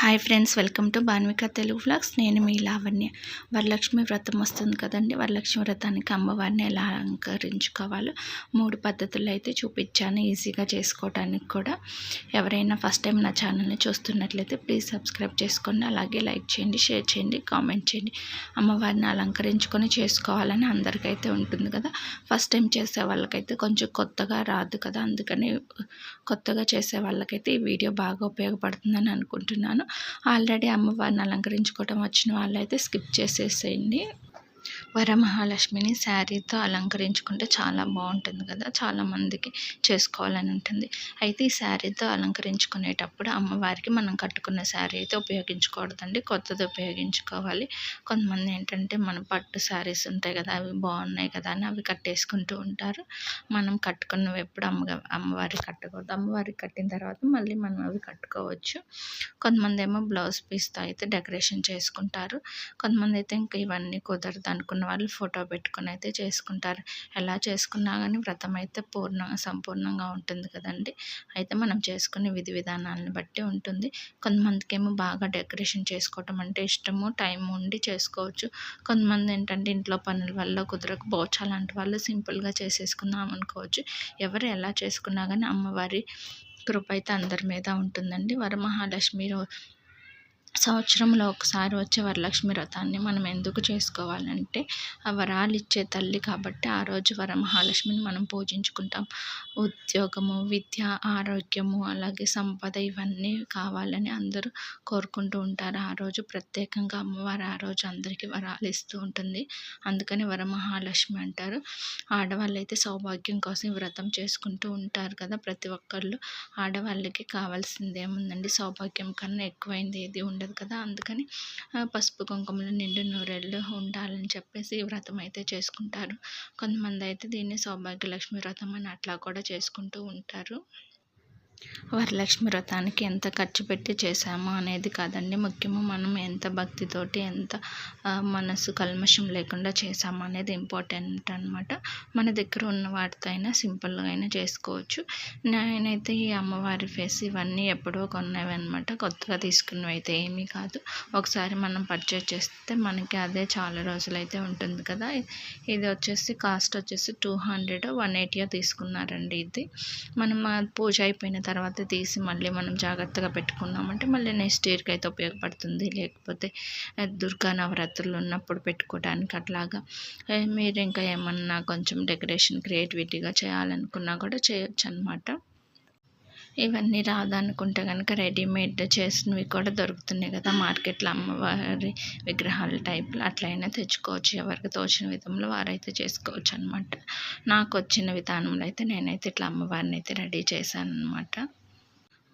Hi friends welcome to Banvika Telugu vlogs నేను మీ లావణ్య. వరలక్ష్మి వ్రతం వస్తుంది కదండి. వరలక్ష్మి వ్రతానికి అమ్మవారిని ఎలా అలంకరించుకోవాలో మూడు పద్ధతులు అయితే చూపించాను ఈజీగా చేసుకోవడానికి కూడా. ఎవరైనా ఫస్ట్ టైం నా ఛానల్ని చూస్తున్నట్లయితే ప్లీజ్ సబ్స్క్రైబ్ చేసుకోండి. అలాగే లైక్ చేయండి షేర్ చేయండి కామెంట్ చేయండి. అమ్మవారిని అలంకరించుకొని చేసుకోవాలని అందరికైతే ఉంటుంది కదా. ఫస్ట్ టైం చేసే వాళ్ళకైతే కొంచెం కొత్తగా రాదు కదా. అందుకని కొత్తగా చేసే వాళ్ళకైతే ఈ వీడియో బాగా ఉపయోగపడుతుందని అనుకుంటున్నాను. ఆల్రెడీ అమ్మవారిని అలంకరించుకోవటం వచ్చిన వాళ్ళైతే స్కిప్ చేసేసేయండి. వరమహాలక్ష్మిని శారీతో అలంకరించుకుంటే చాలా బాగుంటుంది కదా. చాలామందికి చేసుకోవాలని ఉంటుంది. అయితే ఈ శారీతో అలంకరించుకునేటప్పుడు అమ్మవారికి మనం కట్టుకున్న శారీ అయితే ఉపయోగించకూడదండి. కొత్తది ఉపయోగించుకోవాలి. కొంతమంది ఏంటంటే మన పట్టు శారీస్ ఉంటాయి కదా అవి బాగున్నాయి కదా అని అవి కట్టేసుకుంటూ ఉంటారు. మనం కట్టుకున్నవి ఎప్పుడు అమ్మ అమ్మవారికి కట్టకూడదు. అమ్మవారికి కట్టిన తర్వాత మళ్ళీ మనం అవి కట్టుకోవచ్చు. కొంతమంది ఏమో బ్లౌజ్ పీస్తో అయితే డెకరేషన్ చేసుకుంటారు. కొంతమంది అయితే ఇంకా ఇవన్నీ కుదరదు అనుకున్న వాళ్ళు ఫోటో పెట్టుకుని అయితే చేసుకుంటారు. ఎలా చేసుకున్నా కానీ వ్రతం అయితే పూర్ణంగా సంపూర్ణంగా ఉంటుంది కదండి. అయితే మనం చేసుకునే విధి విధానాలను బట్టి ఉంటుంది. కొంతమందికి ఏమో బాగా డెకరేషన్ చేసుకోవటం అంటే ఇష్టము టైం ఉండి చేసుకోవచ్చు. కొంతమంది ఏంటంటే ఇంట్లో పనుల వల్ల కుదరకపోవచ్చు అలాంటి వాళ్ళు సింపుల్గా చేసేసుకుందాం అనుకోవచ్చు. ఎవరు ఎలా చేసుకున్నా కానీ అమ్మవారి కృప అయితే అందరి మీద ఉంటుందండి. వరమహాలక్ష్మి సంవత్సరంలో ఒకసారి వచ్చే వరలక్ష్మి వ్రతాన్ని మనం ఎందుకు చేసుకోవాలంటే ఆ వరాలు ఇచ్చే తల్లి కాబట్టి ఆ రోజు వరమహాలక్ష్మిని మనం పూజించుకుంటాం. ఉద్యోగము విద్య ఆరోగ్యము అలాగే సంపద ఇవన్నీ కావాలని అందరూ కోరుకుంటూ ఉంటారు. ఆ రోజు ప్రత్యేకంగా అమ్మవారు ఆ రోజు అందరికీ వరాలు ఇస్తూ ఉంటుంది. అందుకని వరమహాలక్ష్మి అంటారు. ఆడవాళ్ళు అయితే సౌభాగ్యం కోసం వ్రతం చేసుకుంటూ ఉంటారు కదా ప్రతి ఒక్కళ్ళు. ఆడవాళ్ళకి కావాల్సింది ఏముందండి? సౌభాగ్యం కన్నా ఎక్కువైంది ఏది ఉండదు. ఉండదు కదా అందుకని పసుపు కుంకుమలు నిండు నూరెళ్ళు ఉండాలని చెప్పేసి వ్రతం అయితే చేసుకుంటారు. కొంతమంది అయితే దీన్ని సౌభాగ్యలక్ష్మి వ్రతం అని అట్లా కూడా చేసుకుంటూ ఉంటారు. వరలక్ష్మి వ్రతానికి ఎంత ఖర్చు పెట్టి చేశాము అనేది కాదండి. ముఖ్యము మనం ఎంత భక్తితోటి ఎంత మనసు కల్మషం లేకుండా చేసాము అనేది ఇంపార్టెంట్ అనమాట మన దగ్గర ఉన్న వాటితో అయినా సింపుల్గా అయినా చేసుకోవచ్చు. నేనైతే ఈ అమ్మవారి ఫేస్ ఇవన్నీ ఎప్పుడో కొన్నవి అనమాట కొత్తగా తీసుకున్నవి అయితే ఏమీ కాదు. ఒకసారి మనం పర్చేజ్ చేస్తే మనకి అదే చాలా రోజులు అయితే ఉంటుంది కదా. ఇది వచ్చేసి కాస్ట్ వచ్చేసి టూ హండ్రెడ్ వన్ ఎయిటీయో తీసుకున్నారండి ఇది. మనం పూజ అయిపోయిన తర్వాత తీసి మళ్ళీ మనం జాగ్రత్తగా పెట్టుకున్నామంటే మళ్ళీ నెక్స్ట్ ఇయర్కి అయితే ఉపయోగపడుతుంది. లేకపోతే దుర్గా నవరాత్రులు ఉన్నప్పుడు పెట్టుకోవడానికి అట్లాగా. మీరు ఇంకా ఏమన్నా కొంచెం డెకరేషన్ క్రియేటివిటీగా చేయాలనుకున్నా కూడా చేయొచ్చు అనమాట ఇవన్నీ రాదనుకుంటే కనుక రెడీమేడ్ చేసినవి కూడా దొరుకుతున్నాయి కదా. మార్కెట్లో అమ్మవారి విగ్రహాల టైప్లో అట్లయినా తెచ్చుకోవచ్చు. ఎవరికి తోచిన విధంలో వారైతే చేసుకోవచ్చు అనమాట నాకు వచ్చిన విధానంలో అయితే నేనైతే ఇట్లా అమ్మవారిని అయితే రెడీ చేశాను అనమాట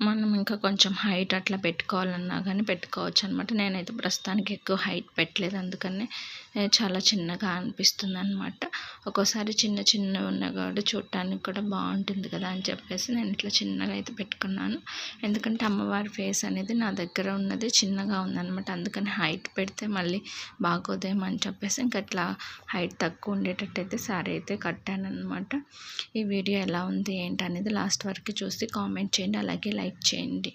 మనం ఇంకా కొంచెం హైట్ అట్లా పెట్టుకోవాలన్నా కానీ పెట్టుకోవచ్చు అనమాట నేనైతే ప్రస్తుతానికి ఎక్కువ హైట్ పెట్టలేదు. అందుకనే చాలా చిన్నగా అనిపిస్తుంది అనమాట ఒక్కోసారి చిన్న చిన్న ఉన్న కూడా చూడటానికి కూడా బాగుంటుంది కదా అని చెప్పేసి నేను ఇట్లా చిన్నగా అయితే పెట్టుకున్నాను. ఎందుకంటే అమ్మవారి ఫేస్ అనేది నా దగ్గర ఉన్నది చిన్నగా ఉందన్నమాట. అందుకని హైట్ పెడితే మళ్ళీ బాగోదేమో అని చెప్పేసి ఇంకా అట్లా హైట్ తక్కువ ఉండేటట్టు అయితే సారీ అయితే కట్టాను అనమాట ఈ వీడియో ఎలా ఉంది ఏంటి అనేది లాస్ట్ వరకు చూసి కామెంట్ చేయండి. అలాగే లైక్ చేయండి